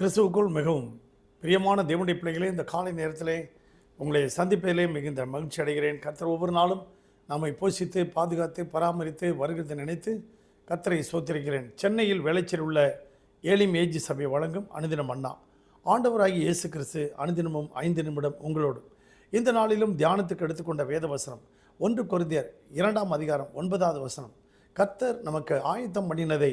கிறிஸ்துவுக்குள் மிகவும் பிரியமான தேவனுடைய பிள்ளைகளே இந்த காலை நேரத்திலே உங்களை சந்திப்பதிலே மிகுந்த மகிழ்ச்சி அடைகிறேன். கத்தர் ஒவ்வொரு நாளும் நம்மை போஷித்து பாதுகாத்து பராமரித்து வருகிறதை நினைத்து கத்தரை சோத்திருக்கிறேன் சென்னையில் விளைச்சல் உள்ள ஏலிம் ஏஜ் சபை வழங்கும் அனுதினம் அண்ணா. ஆண்டவராகி இயேசு கிறிஸ்து அனுதினமும் ஐந்து நிமிடம் உங்களோடு இந்த நாளிலும் தியானத்துக்கு எடுத்துக்கொண்ட வேத வசனம் ஒன்று குருந்தியர் இரண்டாம் அதிகாரம் ஒன்பதாவது வசனம். கத்தர் நமக்கு ஆயத்தம் பண்ணினதை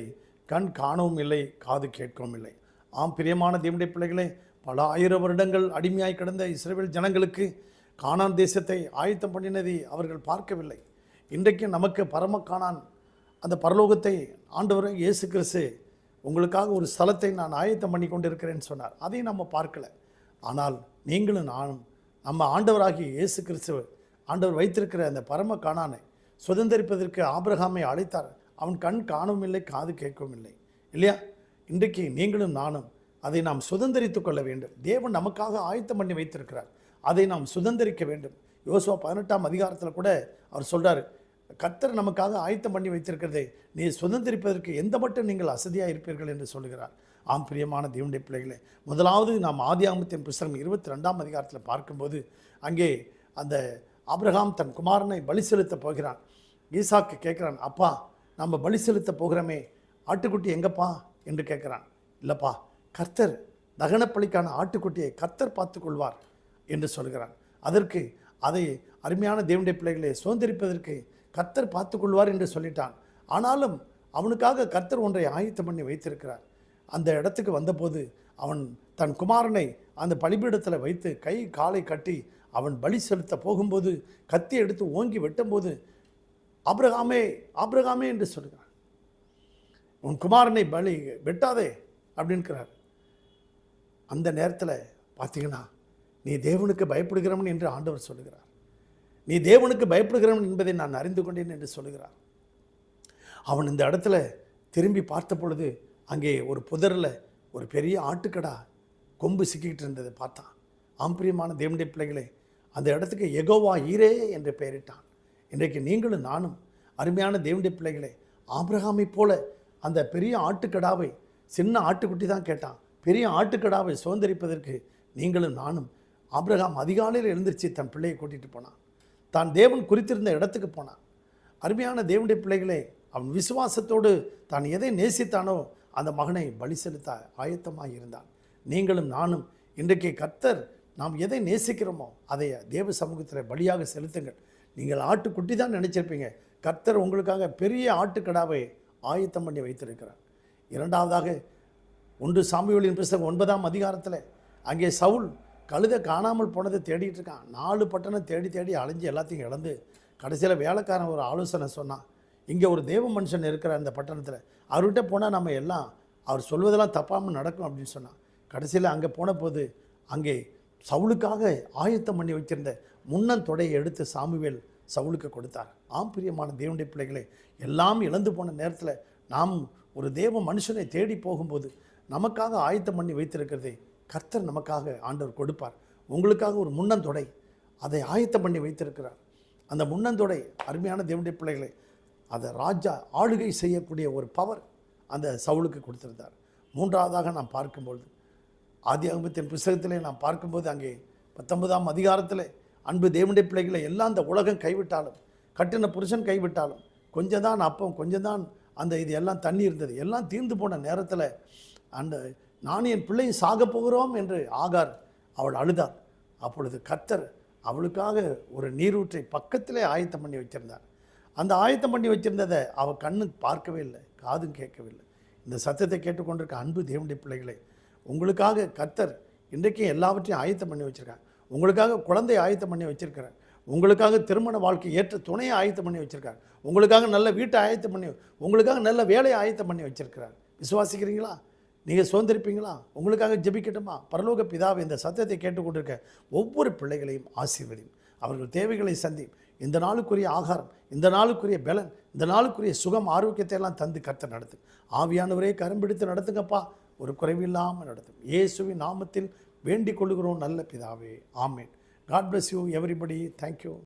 கண் காணவும் இல்லை காது கேட்கவும் இல்லை. ஆம் பிரியமான தேவனுடைய பிள்ளைகளே பல ஆயிரம் வருடங்கள் அடிமையாய் கிடந்த இஸ்ரேல் ஜனங்களுக்கு கானான் தேசத்தை ஆயத்தம் பண்ணினதை அவர்கள் பார்க்கவில்லை. இன்றைக்கு நமக்கு பரம காணான் அந்த பரலோகத்தை ஆண்டவர் இயேசு கிறிஸ்து உங்களுக்காக ஒரு ஸ்தலத்தை நான் ஆயத்தம் பண்ணி கொண்டிருக்கிறேன்னு சொன்னார். அதையும் நம்ம பார்க்கல. ஆனால் நீங்களும் நானும் நம்ம ஆண்டவராகிய இயேசு கிறிஸ்துவ ஆண்டவர் வைத்திருக்கிற அந்த பரம காணானை சுதந்திரிப்பதற்கு ஆபிரகாமை அழைத்தார். அவன் கண் காணவும் இல்லை காது கேட்கவும் இல்லை இல்லையா? இன்றைக்கு நீங்களும் நானும் அதை நாம் சுதந்திரித்து கொள்ள வேண்டும். தேவன் நமக்காக ஆயத்தம் பண்ணி வைத்திருக்கிறார். அதை நாம் சுதந்திரிக்க வேண்டும். யோசுவா பதினெட்டாம் அதிகாரத்தில் கூட அவர் சொல்கிறார் கத்தர் நமக்காக ஆயத்தம் பண்ணி வைத்திருக்கிறதை நீ சுதந்திரிப்பதற்கு எந்த மட்டும் நீங்கள் அசதியாக இருப்பீர்கள் என்று சொல்கிறார் ஆம் பிரியமான தேவனுடைய பிள்ளைகளே முதலாவது நாம் ஆதி ஆமத்தின் புஸ்தகம் இருபத்தி ரெண்டாம் அதிகாரத்தில் பார்க்கும்போது அங்கே அந்த அப்ரஹாம் தன் குமாரனை பலி செலுத்த போகிறான். ஈசாக்கு கேட்குறான் அப்பா நம்ம பலி செலுத்த போகிறோமே ஆட்டுக்குட்டி எங்கப்பா? என்று கேட்குறான். இல்லைப்பா கர்த்தர் தகனப்பலிக்கான ஆட்டுக்குட்டியை கர்த்தர் பார்த்து கொள்வார் என்று சொல்கிறான். அதற்கு அதை அருமையான தேவனுடைய பிள்ளைகளை சுதந்திரிப்பதற்கு கர்த்தர் பார்த்து கொள்வார் என்று சொல்லிட்டான். ஆனாலும் அவனுக்காக கர்த்தர் ஒன்றை ஆயத்தம் பண்ணி வைத்திருக்கிறார். அந்த இடத்துக்கு வந்தபோது அவன் தன் குமாரனை அந்த பலிபீடத்தில் வைத்து கை காலை கட்டி அவன் பலி செலுத்த போகும்போது கத்தி எடுத்து ஓங்கி வெட்டும்போது ஆப்ரகாமே ஆப்ரகாமே என்று சொல்கிறான். உன் குமாரனை பலி வெட்டாதே அப்படின்கிறார். அந்த நேரத்தில் பார்த்தீங்கன்னா நீ தேவனுக்கு பயப்படுகிறவன் என்று ஆண்டவர் சொல்லுகிறார். நீ தேவனுக்கு பயப்படுகிறவன் என்பதை நான் அறிந்து கொண்டேன் என்று சொல்லுகிறார். அவன் இந்த இடத்துல திரும்பி பார்த்த பொழுது அங்கே ஒரு புதரில் ஒரு பெரிய ஆட்டுக்கடா கொம்பு சிக்கிக்கிட்டு இருந்ததை பார்த்தான். ஆம்பிரியமான தேவனுடைய பிள்ளைகளை அந்த இடத்துக்கு எகோவா ஈரே என்று பெயரிட்டான். இன்றைக்கு நீங்களும் நானும் அருமையான தேவனுடைய பிள்ளைகளை ஆபிரகாமை போல அந்த பெரிய ஆட்டுக்கடாவை சின்ன ஆட்டுக்குட்டி தான் கேட்டான். பெரிய ஆட்டுக்கடாவை சுதந்திரிப்பதற்கு நீங்களும் நானும் ஆபிரகாம் அதிகாலையில் எழுந்திருச்சு தன் பிள்ளையை கூட்டிகிட்டு போனான். தான் தேவன் குறித்திருந்த இடத்துக்கு போனான். அருமையான தேவனுடைய பிள்ளைகளே அவன் விசுவாசத்தோடு தான் எதை நேசித்தானோ அந்த மகனை பலி செலுத்த ஆயத்தமாக இருந்தான். நீங்களும் நானும் இன்றைக்கு கர்த்தர் நாம் எதை நேசிக்கிறோமோ அதை தேவ சமூகத்தில் பலியாக செலுத்துங்கள். நீங்கள் ஆட்டுக்குட்டி தான் நினச்சிருப்பீங்க. கர்த்தர் உங்களுக்காக பெரிய ஆட்டுக்கடாவை ஆயத்தம் பண்ணி வைத்திருக்கிறார். இரண்டாவதாக ஒன்று சாமியொலியின் புஸ்தகம் ஒன்பதாம் அதிகாரத்தில் அங்கே சவுல் கழுதை காணாமல் போனதை தேடிட்டு இருக்கான். நாலு பட்டணம் தேடி தேடி அலைஞ்சு எல்லாத்தையும் இழந்து கடைசியில் வேலைக்காரன் ஒரு ஆலோசனை சொன்னான். இங்கே ஒரு தேவ மனுஷன் இருக்கிற அந்த பட்டணத்தில். அவர்கிட்ட போனால் நம்ம எல்லாம் அவர் சொல்வதெல்லாம் தப்பாமல் நடக்கும் அப்படின்னு சொன்னான். கடைசியில் அங்கே போன போது அங்கே சவுளுக்காக ஆயத்தம் பண்ணி வச்சிருந்த முன்னன் தொடையை எடுத்து சாமுவேல் சவுளுக்கு கொடுத்தார் ஆம் பிரியமான தேவனுடைய பிள்ளைகளே எல்லாம் இழந்து போன நேரத்தில் நாம் ஒரு தேவ மனுஷனை தேடி போகும்போது நமக்காக ஆயத்தம் பண்ணி வைத்திருக்கிறதை கர்த்தர் நமக்காக ஆண்டவர் கொடுப்பார். உங்களுக்காக ஒரு முன்னந்தொடை அதை ஆயத்தம் பண்ணி வைத்திருக்கிறார். அந்த முன்னந்தொடை அருமையான தேவனுடைய பிள்ளைகளை அதை ராஜா ஆளுகை செய்யக்கூடிய ஒரு பவர் அந்த சவுளுக்கு கொடுத்திருந்தார். மூன்றாவதாக நாம் பார்க்கும்பொழுது ஆதி அகமத்தின் புஸ்தகத்திலே நாம் பார்க்கும்போது அங்கே பத்தொன்பதாம் அதிகாரத்தில் அன்பு தேவனுடைய பிள்ளைகளை எல்லாம் அந்த உலகம் கைவிட்டாலும் கட்டின புருஷன் கைவிட்டாலும் கொஞ்சம் தான் அப்பம் கொஞ்சம் தான் அந்த இது எல்லாம் தண்ணி இருந்தது. எல்லாம் தீர்ந்து போன நேரத்தில் அந்த நான் என் பிள்ளையும் சாக போகிறோம் என்று ஆகார் அவள் அழுதார். அப்பொழுது கர்த்தர் அவளுக்காக ஒரு நீரூற்றை பக்கத்திலே ஆயத்தம் பண்ணி வச்சுருந்தார் அந்த ஆயத்தம் பண்ணி வச்சிருந்ததை அவள் கண்ணு பார்க்கவே இல்லை காதும் கேட்கவில்லை. இந்த சத்தத்தை கேட்டுக்கொண்டிருக்க அன்பு தேவனுடைய பிள்ளைகளை உங்களுக்காக கர்த்தர் இன்றைக்கும் எல்லாவற்றையும் ஆயத்தம் பண்ணி வச்சுருக்காங்க உங்களுக்காக குழந்தையை ஆயத்தம் பண்ணி வச்சுருக்கிறேன். உங்களுக்காக திருமண வாழ்க்கை ஏற்ற துணையை ஆயத்தம் பண்ணி வச்சுருக்காங்க உங்களுக்காக நல்ல வீட்டை ஆயத்தம் பண்ணி உங்களுக்காக நல்ல வேலையை ஆயத்தம் பண்ணி வச்சிருக்கிறார். விசுவாசிக்கிறீங்களா? நீங்கள் சுதந்திரிப்பீங்களா? உங்களுக்காக ஜெபிக்கட்டுமா? பரலோக பிதாவை இந்த சத்தத்தை கேட்டுக்கொண்டிருக்க ஒவ்வொரு பிள்ளைகளையும் ஆசீர்வதியும். அவர்கள் தேவைகளை சந்தி இந்த நாளுக்குரிய ஆகாரம் இந்த நாளுக்குரிய பலன் இந்த நாளுக்குரிய சுகம் ஆரோக்கியத்தை எல்லாம் தந்து கர்த்தர் நடத்து ஆவியானவரே கரும்பிடித்து நடத்துங்கப்பா. ஒரு குறைவில்லாமல் நடத்தும். இயேசுவின் நாமத்தில் வேண்டிக் கொள்கிறோம் நல்ல பிதாவே. ஆமேன். God bless you everybody thank you